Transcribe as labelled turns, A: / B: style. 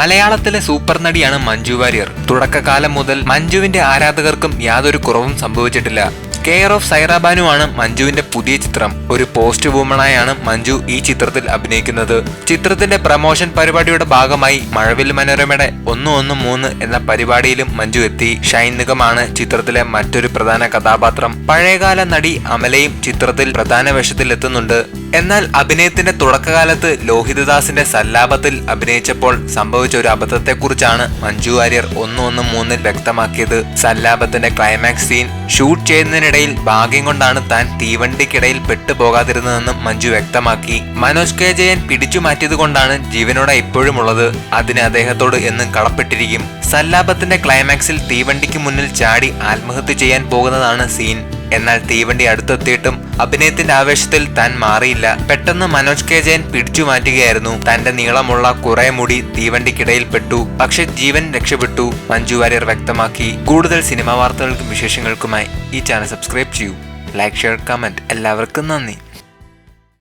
A: മലയാളത്തിലെ സൂപ്പർ നടിയാണ് മഞ്ജു വാര്യർ. തുടക്കകാലം മുതൽ മഞ്ജുവിന്റെ ആരാധകർക്കും യാതൊരു കുറവും സംഭവിച്ചിട്ടില്ല. കെയർ ഓഫ് സൈറാബാനു ആണ് മഞ്ജുവിന്റെ പുതിയ ചിത്രം. ഒരു പോസ്റ്റ് വുമണായാണ് മഞ്ജു ഈ ചിത്രത്തിൽ അഭിനയിക്കുന്നത്. ചിത്രത്തിന്റെ പ്രമോഷൻ പരിപാടിയുടെ ഭാഗമായി മഴവിൽ മനോരമയുടെ ഒന്ന് ഒന്ന് മൂന്ന് എന്ന പരിപാടിയിലും മഞ്ജു എത്തി. ഷൈൻ നിഗമാണ് ചിത്രത്തിലെ മറ്റൊരു പ്രധാന കഥാപാത്രം. പഴയകാല നടി അമലയും ചിത്രത്തിൽ പ്രധാന വേഷത്തിൽ എത്തുന്നുണ്ട് എന്നാൽ അഭിനയത്തിന്റെ തുടക്കകാലത്ത് ലോഹിതദാസിന്റെ സല്ലാപത്തിൽ അഭിനയിച്ചപ്പോൾ സംഭവിച്ച ഒരു അബദ്ധത്തെക്കുറിച്ചാണ് മഞ്ജു വാര്യർ ഒന്ന് ഒന്ന് മൂന്നിൽ വ്യക്തമാക്കിയത്. സല്ലാപത്തിന്റെ ക്ലൈമാക്സ് സീൻ ഷൂട്ട് ചെയ്യുന്നതിനിടയിൽ ഭാഗ്യം കൊണ്ടാണ് താൻ തീവണ്ടിക്കിടയിൽ പെട്ടുപോകാതിരുന്നതെന്നും മഞ്ജു വ്യക്തമാക്കി. മനോജ് കെ ജയൻ പിടിച്ചു മാറ്റിയത് കൊണ്ടാണ് ജീവനോടെ ഇപ്പോഴും ഉള്ളത്. അതിന് അദ്ദേഹത്തോട് എന്നും കടപ്പെട്ടിരിക്കും. സല്ലാപത്തിന്റെ ക്ലൈമാക്സിൽ തീവണ്ടിക്ക് മുന്നിൽ ചാടി ആത്മഹത്യ ചെയ്യാൻ പോകുന്നതാണ് സീൻ എന്നാൽ തീവണ്ടി അടുത്തെത്തിയിട്ടും അഭിനയത്തിന്റെ ആവേശത്തിൽ താൻ മാറിയില്ല. പെട്ടെന്ന് മനോജ് കെ ജയൻ പിടിച്ചു മാറ്റുകയായിരുന്നു. തന്റെ നീളമുള്ള കുറെ മുടി തീവണ്ടിക്കിടയിൽ പെട്ടു. പക്ഷെ ജീവൻ രക്ഷപ്പെട്ടു മഞ്ജു വാര്യർ വ്യക്തമാക്കി. കൂടുതൽ സിനിമാ വാർത്തകൾക്കും വിശേഷങ്ങൾക്കുമായി ഈ ചാനൽ സബ്സ്ക്രൈബ് ചെയ്യൂ. ലൈക്ക് ഷെയർ കമന്റ് എല്ലാവർക്കും നന്ദി.